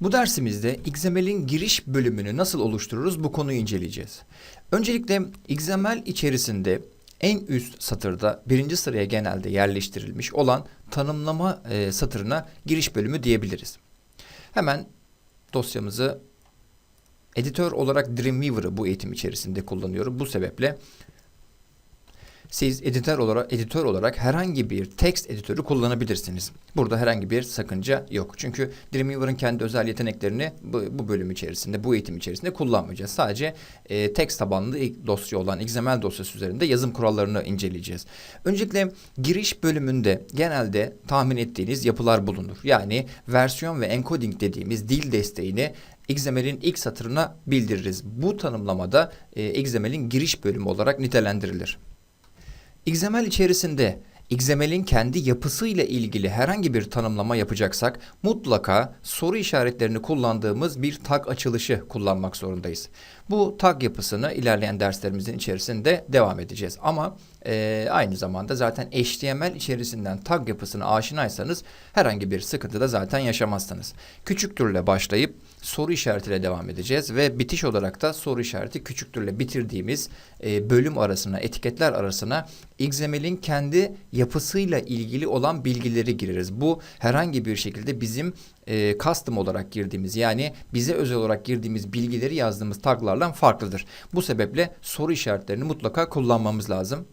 Bu dersimizde XML'in giriş bölümünü nasıl oluştururuz bu konuyu inceleyeceğiz. Öncelikle XML içerisinde en üst satırda birinci sıraya genelde yerleştirilmiş olan tanımlama e, satırına giriş bölümü diyebiliriz. Hemen dosyamızı editör olarak Dreamweaver'ı bu eğitim içerisinde kullanıyorum. Bu sebeple siz editör olarak editör olarak herhangi bir text editörü kullanabilirsiniz. Burada herhangi bir sakınca yok. Çünkü Dreamweaver'ın kendi özel yeteneklerini bu, bu bölüm içerisinde, bu eğitim içerisinde kullanmayacağız. Sadece e, text tabanlı dosya olan XML dosyası üzerinde yazım kurallarını inceleyeceğiz. Öncelikle giriş bölümünde genelde tahmin ettiğiniz yapılar bulunur. Yani versiyon ve encoding dediğimiz dil desteğini XML'in ilk satırına bildiririz. Bu tanımlamada e, XML'in giriş bölümü olarak nitelendirilir. XML içerisinde XML'in kendi yapısıyla ilgili herhangi bir tanımlama yapacaksak mutlaka soru işaretlerini kullandığımız bir tag açılışı kullanmak zorundayız. Bu tag yapısını ilerleyen derslerimizin içerisinde devam edeceğiz. Ama e, aynı zamanda zaten HTML içerisinden tag yapısına aşinaysanız herhangi bir sıkıntı da zaten yaşamazsınız. Küçüktürle başlayıp soru işaretiyle devam edeceğiz ve bitiş olarak da soru işareti küçüktürle bitirdiğimiz e, bölüm arasına, etiketler arasına XML'in kendi yapısıyla ilgili olan bilgileri gireriz. Bu herhangi bir şekilde bizim e, custom olarak girdiğimiz yani bize özel olarak girdiğimiz bilgileri yazdığımız taglarla farklıdır. Bu sebeple soru işaretlerini mutlaka kullanmamız lazım.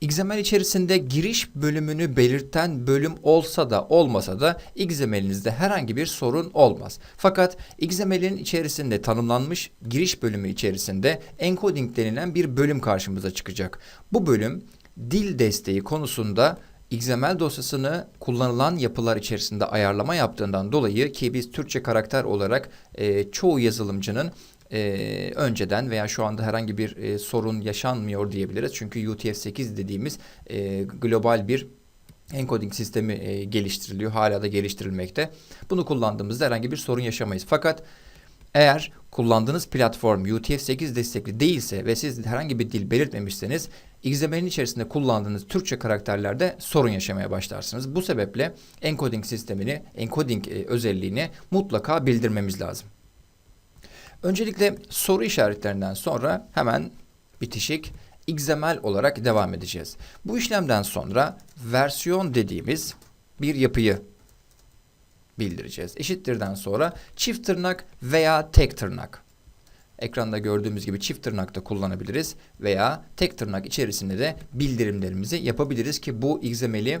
XML içerisinde giriş bölümünü belirten bölüm olsa da olmasa da XML'inizde herhangi bir sorun olmaz. Fakat XML'in içerisinde tanımlanmış giriş bölümü içerisinde encoding denilen bir bölüm karşımıza çıkacak. Bu bölüm dil desteği konusunda XML dosyasını kullanılan yapılar içerisinde ayarlama yaptığından dolayı ki biz Türkçe karakter olarak e, çoğu yazılımcının e, önceden veya şu anda herhangi bir e, sorun yaşanmıyor diyebiliriz. Çünkü UTF-8 dediğimiz e, global bir encoding sistemi e, geliştiriliyor. Hala da geliştirilmekte. Bunu kullandığımızda herhangi bir sorun yaşamayız. Fakat eğer kullandığınız platform UTF-8 destekli değilse ve siz herhangi bir dil belirtmemişseniz XML'in içerisinde kullandığınız Türkçe karakterlerde sorun yaşamaya başlarsınız. Bu sebeple encoding sistemini, encoding e, özelliğini mutlaka bildirmemiz lazım. Öncelikle soru işaretlerinden sonra hemen bitişik XML olarak devam edeceğiz. Bu işlemden sonra versiyon dediğimiz bir yapıyı bildireceğiz. Eşittirden sonra çift tırnak veya tek tırnak. Ekranda gördüğümüz gibi çift tırnak da kullanabiliriz veya tek tırnak içerisinde de bildirimlerimizi yapabiliriz ki bu XML'i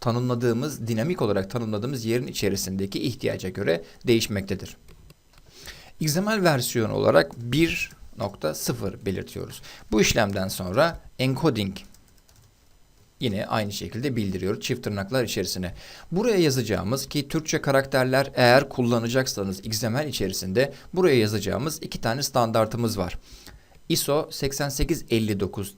tanımladığımız, dinamik olarak tanımladığımız yerin içerisindeki ihtiyaca göre değişmektedir. XML versiyonu olarak 1.0 belirtiyoruz. Bu işlemden sonra encoding yine aynı şekilde bildiriyor çift tırnaklar içerisine. Buraya yazacağımız ki Türkçe karakterler eğer kullanacaksanız XML içerisinde buraya yazacağımız iki tane standartımız var. ISO 8859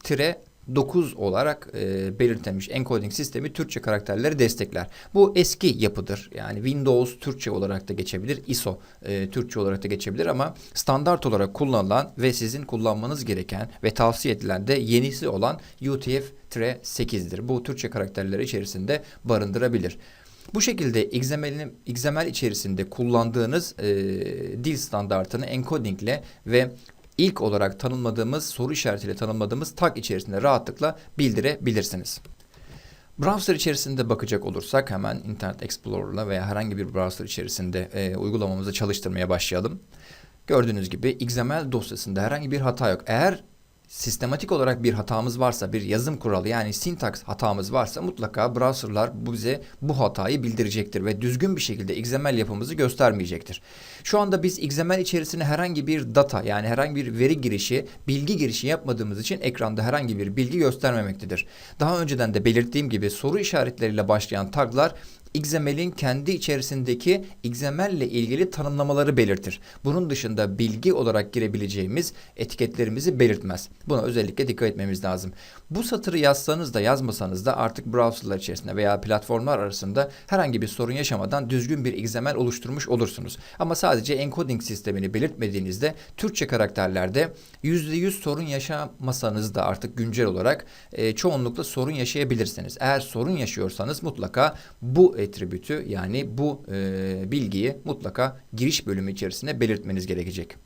9 olarak e, belirtilmiş encoding sistemi Türkçe karakterleri destekler. Bu eski yapıdır. Yani Windows Türkçe olarak da geçebilir. ISO e, Türkçe olarak da geçebilir ama standart olarak kullanılan ve sizin kullanmanız gereken ve tavsiye edilen de yenisi olan UTF-8'dir. Bu Türkçe karakterleri içerisinde barındırabilir. Bu şekilde XML'in XML içerisinde kullandığınız e, dil standartını encodingle ve ilk olarak tanımladığımız soru işaretiyle tanımladığımız tag içerisinde rahatlıkla bildirebilirsiniz. Browser içerisinde bakacak olursak hemen Internet Explorer'la veya herhangi bir browser içerisinde e, uygulamamızı çalıştırmaya başlayalım. Gördüğünüz gibi XML dosyasında herhangi bir hata yok. Eğer sistematik olarak bir hatamız varsa, bir yazım kuralı yani syntax hatamız varsa mutlaka browserlar bize bu hatayı bildirecektir ve düzgün bir şekilde XML yapımızı göstermeyecektir. Şu anda biz XML içerisine herhangi bir data yani herhangi bir veri girişi, bilgi girişi yapmadığımız için ekranda herhangi bir bilgi göstermemektedir. Daha önceden de belirttiğim gibi soru işaretleriyle başlayan taglar XML'in kendi içerisindeki XML ile ilgili tanımlamaları belirtir. Bunun dışında bilgi olarak girebileceğimiz etiketlerimizi belirtmez. Buna özellikle dikkat etmemiz lazım. Bu satırı yazsanız da yazmasanız da artık browserlar içerisinde veya platformlar arasında herhangi bir sorun yaşamadan düzgün bir XML oluşturmuş olursunuz. Ama sadece encoding sistemini belirtmediğinizde Türkçe karakterlerde %100 sorun yaşamasanız da artık güncel olarak e, çoğunlukla sorun yaşayabilirsiniz. Eğer sorun yaşıyorsanız mutlaka bu e, attribütü yani bu e, bilgiyi mutlaka giriş bölümü içerisinde belirtmeniz gerekecek.